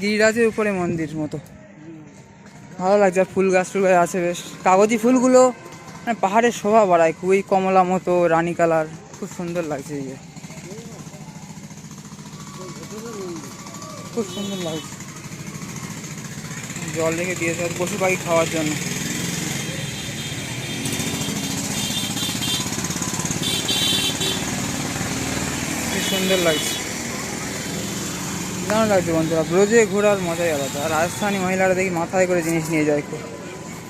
গিরিরাজের উপরে মন্দির মতো। ভালো লাগছে আর ফুল গাছ টুল গাছ আছে বেশ। কাগজি ফুলগুলো মানে পাহাড়ের শোভা বাড়ায়, খুবই কমলা মতো, রানী কালার, খুব সুন্দর লাগছে এই খুব সুন্দর লাগছে। জল রেখে দিয়েছে পশু পাখি খাওয়ার জন্য। সুন্দর লাগছে। দারুণ লাগছে বন্ধুরা। ব্রোজে ঘোরার মজাই আলাদা। রাজস্থানি মহিলারা দেখি মাথায় করে জিনিস নিয়ে যায় খুব।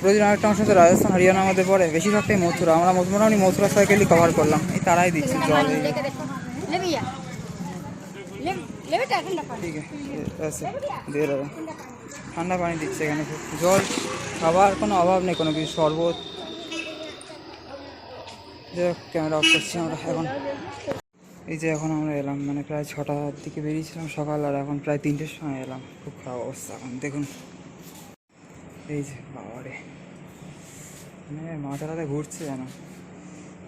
ব্রোজের অনেকটা অংশ তো রাজস্থান হরিয়ানার মধ্যে পড়ে। বেশিরভাগটাই মথুরা। আমরা মোটামুটি মথুরা সাইকেলই কভার করলাম। এই তারাই দিচ্ছি জল। ঠান্ডা পানি দিচ্ছে এখানে জল খাবার কোনো অভাব নেই কোনো কিছু শরবত। ক্যামেরা অফ করছি আমরা এখন। এই যে এখন আমরা এলাম মানে প্রায় ছটার দিকে বেরিয়েছিলাম সকাল আর এখন প্রায় তিনটের সময় এলাম। খুব খারাপ অবস্থা এখন, দেখুন। এই যে, বাবারে। মানে মাথা টাথা ঘুরছে যেন।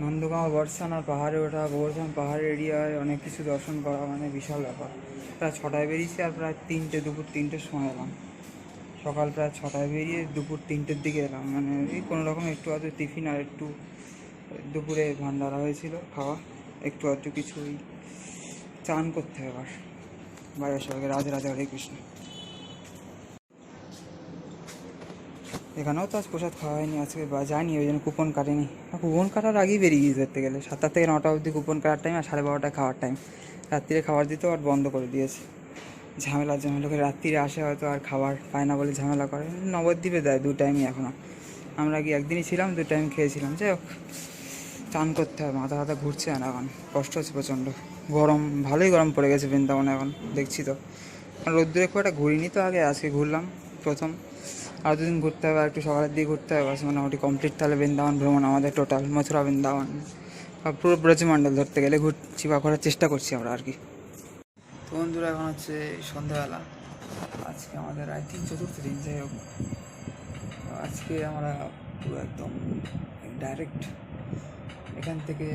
নন্দগাঁও বর্ষান আর পাহাড়ে ওঠা বর্ষান পাহাড় এরিয়ায় অনেক কিছু দর্শন করা মানে বিশাল ব্যাপার। প্রায় ছটায় বেরিয়েছি আর প্রায় তিনটে, দুপুর তিনটের সময় এলাম। সকাল প্রায় ছটায় বেরিয়ে দুপুর তিনটের দিকে এলাম। মানে এই কোনো রকম একটু আধটু টিফিন আর একটু দুপুরে ভান্ডারা হয়েছিল, খাওয়া। একটু আধটু কিছু ওই চান করতে হবে আবার। বাইরের সবাইকে রাধে রাধে, হরে কৃষ্ণ। এখানেও তো আজ প্রসাদ খাওয়া হয়নি, আজকে বা জানি ওই জন্য কুপন কাটেনি। আর কুপন কাটার আগেই বেরিয়ে গিয়ে ধরতে গেলে। সাতটা থেকে নটা অবধি কুপন কাটার টাইম আর সাড়ে বারোটায় খাওয়ার টাইম রাত্রিরে খাবার দিতেও আর বন্ধ করে দিয়েছে। ঝামেলা ঝামেলা করে রাত্রিরে আসে হয়তো আর খাবার পায় না বলে ঝামেলা করে। নবদ্বীপে দেয়, দু টাইমই এখনও আমরা কি একদিনই ছিলাম, দু টাইম খেয়েছিলাম। যাই হোক। চান করতে হবে, মাথা হাতা ঘুরছে না এখন, কষ্ট হচ্ছে প্রচণ্ড। গরম, ভালোই গরম পড়ে গেছে বৃন্দাবনে এখন, দেখছি তো। রোদ্দুরে খুব একটা ঘুরিনি তো আগে, আজকে ঘুরলাম প্রথম। আর দুদিন ঘুরতে হবে একটু সকালের দিকে ঘুরতে হবে বাস মোটামুটি কমপ্লিট তাহলে বৃন্দাবন ভ্রমণ আমাদের টোটাল মথুরা বৃন্দাবন। পুরো ব্রজমণ্ডল ধরতে গেলে ঘুরছি বা করার চেষ্টা করছি আমরা আর কি। তো বন্ধুরা, এখন হচ্ছে সন্ধ্যাবেলা। আজকে আমাদের আই থিঙ্ক চতুর্থ দিন, যাই হোক। আজকে আমরা পুরো একদম ডাইরেক্ট এখান থেকে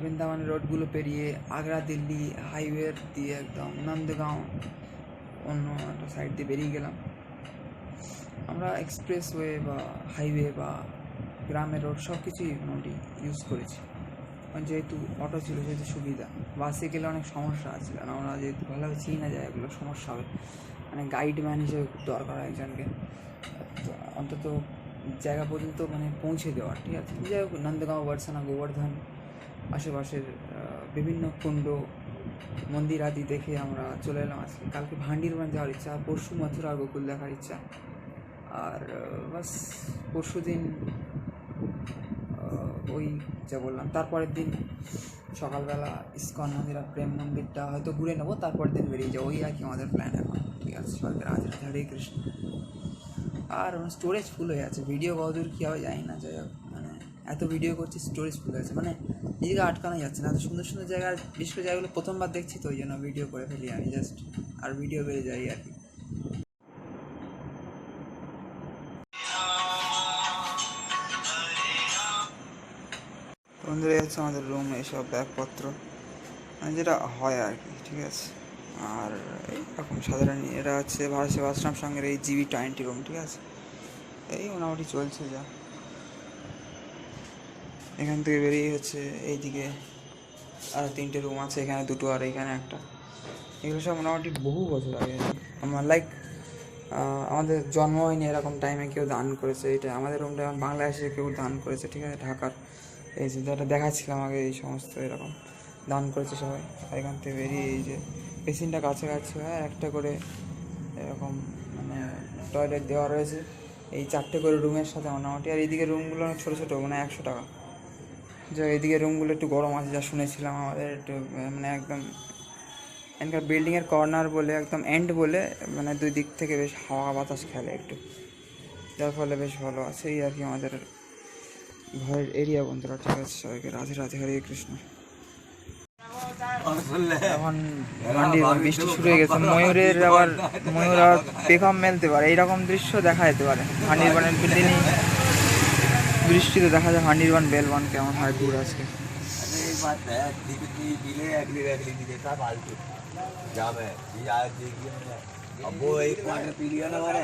বৃন্দাবন রোডগুলো পেরিয়ে আগ্রা, দিল্লি হাইওয়ে দিয়ে একদম নন্দগাঁও অন্য একটা সাইড দিয়ে বেরিয়ে গেলাম। আমরা এক্সপ্রেসওয়ে বা হাইওয়ে বা গ্রামের রোড সব কিছুই মোটামুটি ইউজ করেছি। কারণ যেহেতু অটো ছিল, সেহেতু সুবিধা। বাসে গেলে অনেক সমস্যা আছে, কারণ আমরা যেহেতু ভালোভাবে চিনি না জায়গাগুলো সমস্যা হবে। মানে গাইড ম্যান হিসেবে দরকার হয় একজনকে। অন্তত জায়গা পর্যন্ত মানে পৌঁছে দেওয়া, ঠিক আছে? যাই হোক, নন্দগাঁও, বর্ষানা, গোবর্ধন আশেপাশের বিভিন্ন কুণ্ড, মন্দির আদি দেখে আমরা চলে এলাম আজকে। কালকে ভান্ডিরবান যাওয়ার ইচ্ছা, পরশু মথুরা আর গোকুল দেখার ইচ্ছা। আর বাস, পরশু দিন ওই যা বললাম, তারপরের দিন সকালবেলা ইস্কন মন্দির আর প্রেম মন্দিরটা হয়তো ঘুরে নেব, তারপরের দিন বেরিয়ে যাব। ওই আর কি আমাদের প্ল্যান এখন, ঠিক আছে? রাধে রাধে, হরে কৃষ্ণ। আর স্টোরেজ ফুল হয়ে আছে। ভিডিও কতদূর কী হবে জানি না, যাই হোক মানে এত ভিডিও করছি স্টোরেজ ফুল হয়েছে মানে নিজেকে আটকানো যাচ্ছে না। এত সুন্দর সুন্দর জায়গা, বিশেষ করে জায়গাগুলো প্রথমবার দেখছি তো, ওই জন্য ভিডিও করে ফেলি আমি জাস্ট আর ভিডিও বেড়ে যাই আর কি। বন্ধুরা হচ্ছে আমাদের রুম এইসব ব্যাগপত্র মানে যেটা হয় আর কি, ঠিক আছে? আর এইরকম সাধারণ এরা হচ্ছে ভারত সেবাশ্রম সঙ্গের এই জিবি টোয়েন্টি রুম ঠিক আছে? এই মোটামুটি চলছে যা। এখান থেকে বেরিয়ে হচ্ছে এইদিকে আর তিনটে রুম আছে, এখানে দুটো আর এখানে একটা। এগুলো সব মোটামুটি বহু বছর আগে। আমার লাইক আমাদের জন্ম হয়নি এরকম টাইমে কেউ দান করেছে। এটা আমাদের রুমটা এখন বাংলাদেশে কেউ দান করেছে, ঠিক আছে? ঢাকার। এই যে যেটা দেখাচ্ছিলাম আগে, এই সমস্ত এরকম দান করেছে সবাই। এখান থেকে বেরিয়ে এই যে বেসিনটা কাছাকাছি হয়, একটা করে এরকম মানে টয়লেট দেওয়া রয়েছে। এই চারটে করে রুমের সাথে মোটামুটি। আর এইদিকে রুমগুলো অনেক ছোটো ছোটো মানে একশো টাকা। যে এইদিকে রুমগুলো একটু গরম আছে, যা শুনেছিলাম আমাদের একটু মানে একদম এখানকার বিল্ডিংয়ের কর্নার বলে, একদম এন্ড বলে মানে দুই দিক থেকে বেশ হাওয়া বাতাস খেলে একটু। যার ফলে বেশ ভালো আছে। এই আর কি আমাদের ঘরের এরিয়া বন্ধুরা। ঠিক আছে সবাইকে। রাধে রাধে, হরে কৃষ্ণ। এখন মান্ডি বৃষ্টি শুরু হয়ে গেছে ময়ূরের আবার ময়ূর আবার পেখম মেলতে পারে এইরকম দৃশ্য দেখা যেতে পারে হান্ডিরবানের বিল্ডিং বৃষ্টিতে দেখা যায় হান্ডিরবান বেলবান কেমন হয় দূর আজকে अरे एक बात है ठीक है दिले अगली अगली दिले का फालतू जाम है ये आज देखिए मैंने अब वो एक क्वार्टर पी लिया ना मैंने